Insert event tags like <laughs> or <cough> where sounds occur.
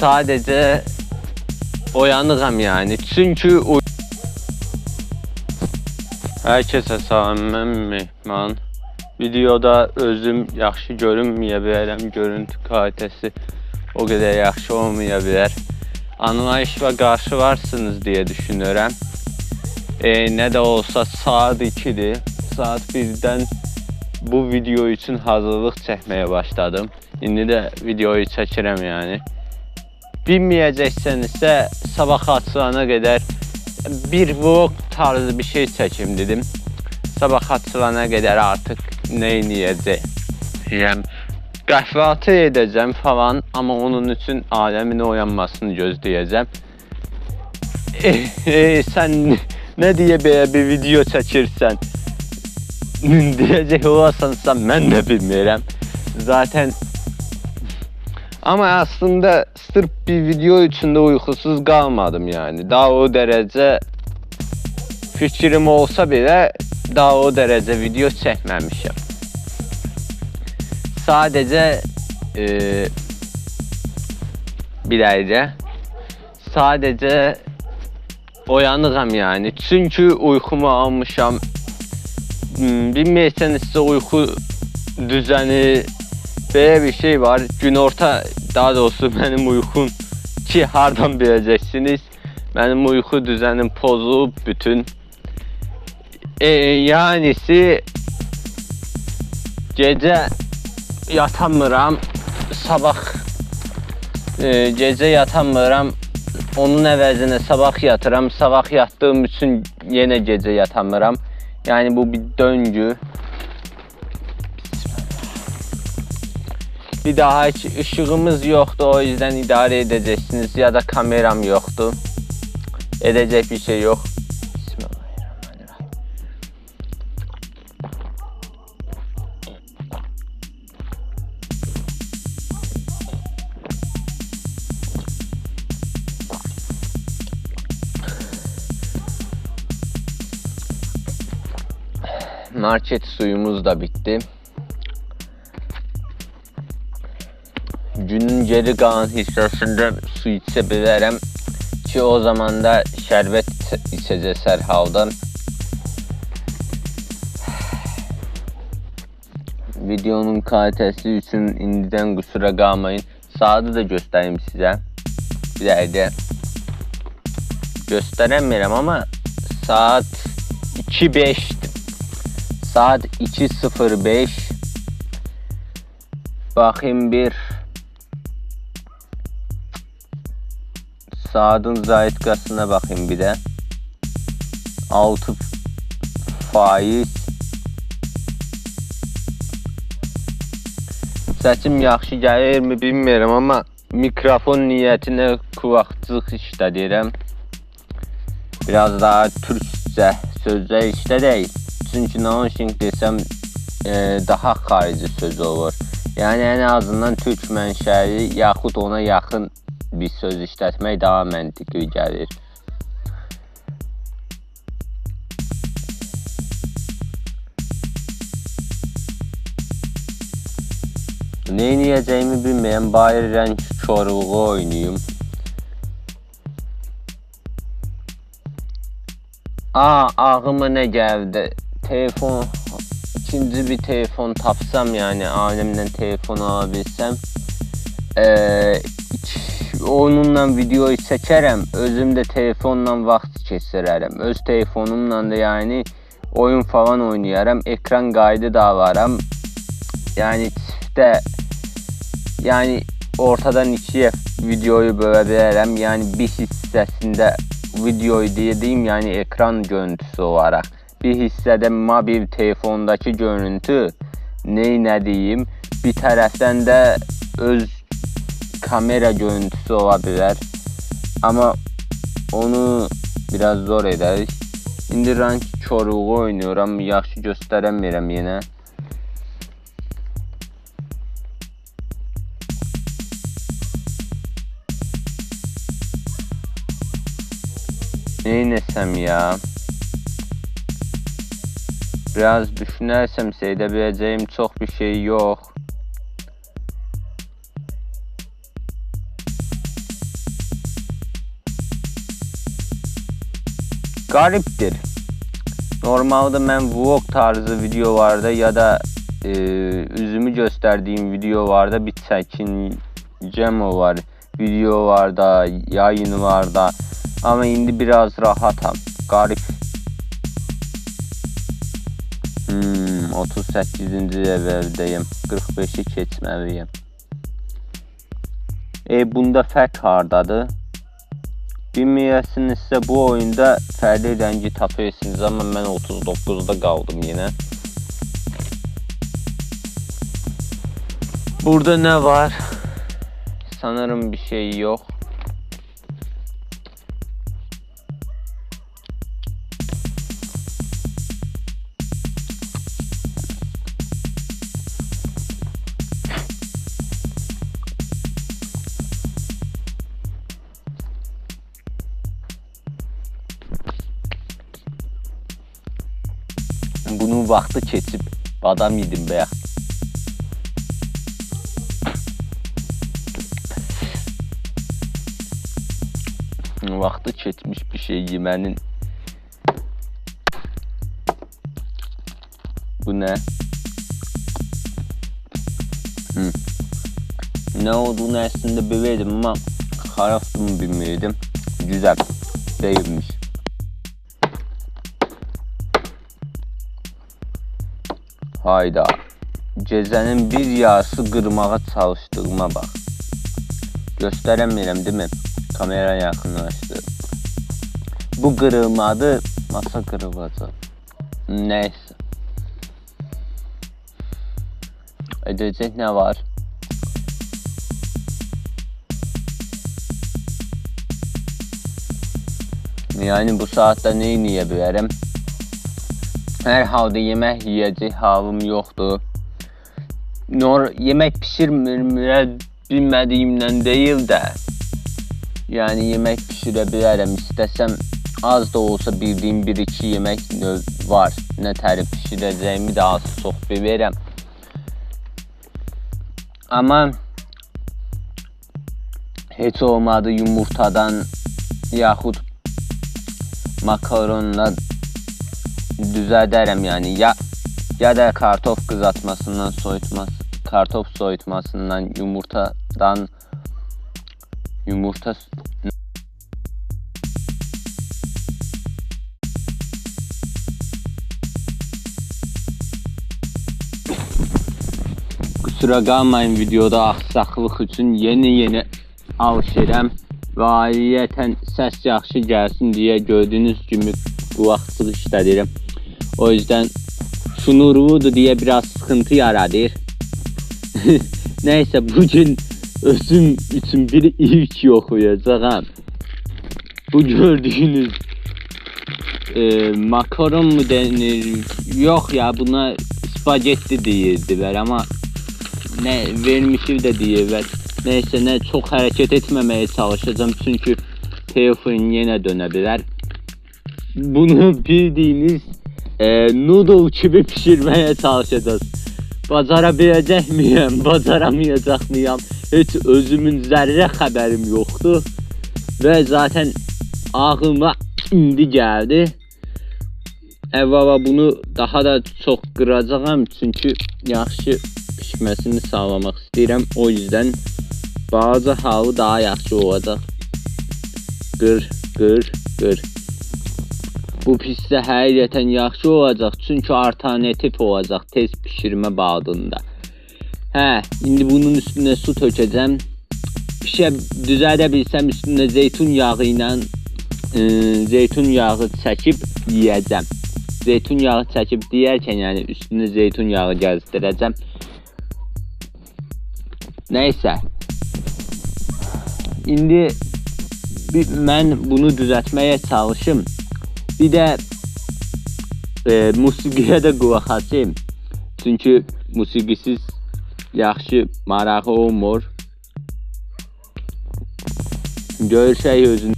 Sadece oyanığam yani. Çünkü uy- Herkese salam, mən Mehman. Videoda özüm yaxşı görünməyə bilərəm, görüntü kalitəsi o qədər yaxşı olmaya bilər. Anlayışla qarşı varsınız deyə düşünürəm. E, nə də olsa saat 2-dir. Saat 1-dən bu video üçün hazırlıq çəkməyə başladım. İndi də videoyu çəkirəm yəni. Bilməyəcəksinizsə sabah açılana qədər bir vlog tarzı bir şey çəkim dedim. Sabah açılana qədər artıq nə edəcəyəm? Qəhvəti edəcəm falan, amma onun üçün aləmin oyanmasını gözləyəcəm. E, e, sən nə deyə belə bir video çəkirsən? Deyəcək olasansa mən də bilmirəm. Zaten ama aslında sırf bir video içinde uykusuz kalmadım yani. Daha o derece fikrim olsa bile daha o derece video çekmemişim. Sadece eee bir ayrı sadece oyanığam yani. Çünkü uykumu almışam. Hmm, Bilməyəsənizsə uyku düzəni belə bir şey var. Günorta daha doğrusu mənim uykum ki hardan biləcəksiniz. Mənim uyku düzənim pozulub bütün. E, yanisi gecə yatamıram. Sabah e, gecə yatamıram. Onun əvəzinə sabah yatıram. Sabah yattığım üçün yenə gecə yatamıram. Yani bu bir döngü. Bir daha hiç ışığımız yoktu o yüzden idare edeceksiniz ya da kameram yoktu. Edecek bir şey yok. Market suyumuz da bitti. Günün geri kalan hissəsində su içə bilərəm ki, o zaman da şərbət içə- içəcəs hər halda. Videonun kalitəsi üçün indidən qüsura qalmayın. Saatı da göstəreyim sizə. Bir dəqiqə. Göstərəmirəm amma saat 2:05-dir. Saat 2.05 Bakayım bir Saatin zayıtkasına bakayım bir de 6 faiz Səsim yaxşı gəlirmi bilmirəm amma mikrofon niyyətinə qulaqcıq işlədirəm. Biraz daha türkçə sözlər işlədək. Çünki naunching desəm e, daha xarici söz olur. Yəni ən azından türk mənşəli yaxud ona yaxın bir söz işlətmək daha məntiqli gəlir. Ne edəcəyimi bilməyəm, bayır rəng korluğu oynayım. Aa, ağlıma ne geldi? Telefon, ikinci bir telefon tapsam yani ailemden telefon alabilsem. Ee, onunla videoyu çəkərəm, özüm də telefonla vaxt keçirərəm. Öz telefonumla da yani oyun falan oynayaram. Ekran kaydı da alaram. Yani çiftə yani ortadan ikiye videoyu bölə bilərəm. Yani bir hissəsində videoyu dediğim yani ekran görüntüsü olarak bir hissədə mobil telefondakı görüntü ne diyeyim bir tərəfdən də öz kamera görüntüsü ola bilər. Amma onu biraz zor edərik. İndi rank korluğu oynuyorum. Yaxşı göstərəmirəm yenə. Neyinesem ya? Biraz düşünersem seyredebileceğim çok bir şey yok. Gariptir. Normalde ben vlog tarzı videolarda ya da e, üzümü gösterdiğim videolarda bir çekincem o var. Videolarda, yayınlarda. Ama indi biraz rahatam. Garip. Hmm, 38. ev evdeyim. 45'i keçməliyim. E bunda fərq hardadır? Bilməyəsinizsə bu oyunda fərqli rəngi tapıyorsunuz ama mən 39'da qaldım yine. Burada ne var? Sanırım bir şey yok. Bunun vaxtı keçib badam yedim be. Vaxtı keçmiş bir şey yemənin. Bu ne? Hı. Ne olduğunu aslında bilirdim ama haraftımı bilmiyordum. Güzel değilmiş. Hayda. Cezənin bir yarısı qırmağa çalışdığıma bax. Göstərəmirəm, değil mi? Kamera yaxınlaşdı. Bu qırılmadı, masa qırılacaq. Neyse. Edecek ne var? Yani bu saatte neyi yiyebilirim? Hər halda yemək yeyəcək halım yoxdur. Nor yemək pişirmə bilmədiyimdən deyil də. Yəni yemək pişirə bilərəm. İstəsəm az da olsa bildiyim 1-2 yemək növ var. Nə tərif pişirəcəyimi də az çox bilirəm. Amma heç olmadı yumurtadan yaxud makaronla düzəldirəm yəni ya ya da kartof kızartmasından soyutması kartof soyutmasından yumurtadan yumurta Kusura kalmayın videoda aksaklık için yeni yeni alışıram və ayrıyeten səs yaxşı gəlsin deyə gördüyünüz kimi qulaqçıq işlədirəm. O yüzden şunurvudu diye biraz sıkıntı yaradır. <laughs> Neyse bugün özüm için bir ilk okuyacağım. Bu gördüğünüz e, makaron mu denir? Yok ya buna spagetti deyirdiler ama ne vermişim de diyorlar. Neyse ne çok hareket etmemeye çalışacağım çünkü telefon yine dönebilir. Bunu bildiğiniz e, noodle gibi pişirmeye çalışacağız. Bacarabilecek miyim, <laughs> bacaramayacak mıyım? Hiç özümün zerre haberim yoktu. Ve zaten ağlıma indi geldi. Əvvəla bunu daha da çox qıracağam çünki yaxşı pişməsini sağlamaq istəyirəm. O yüzden bazı halı daha yaxşı olacaq. Qır, qır, qır. Bu pizza həqiqətən yaxşı olacaq çünki alternativ olacaq tez pişirmə bağında. Hə, indi bunun üstünə su tökəcəm. Pişə düzəldə bilsəm üstünə zeytun yağı ilə e, zeytun yağı çəkib yeyəcəm. Zeytun yağı çəkib deyərkən yəni üstünə zeytun yağı gəzdirəcəm. Nəysə. İndi mən bunu düzəltməyə çalışım. Bir də e, musiqiyə də qulaq asayım. Çünki musiqisiz yaxşı marağı olmur. Görüşək özün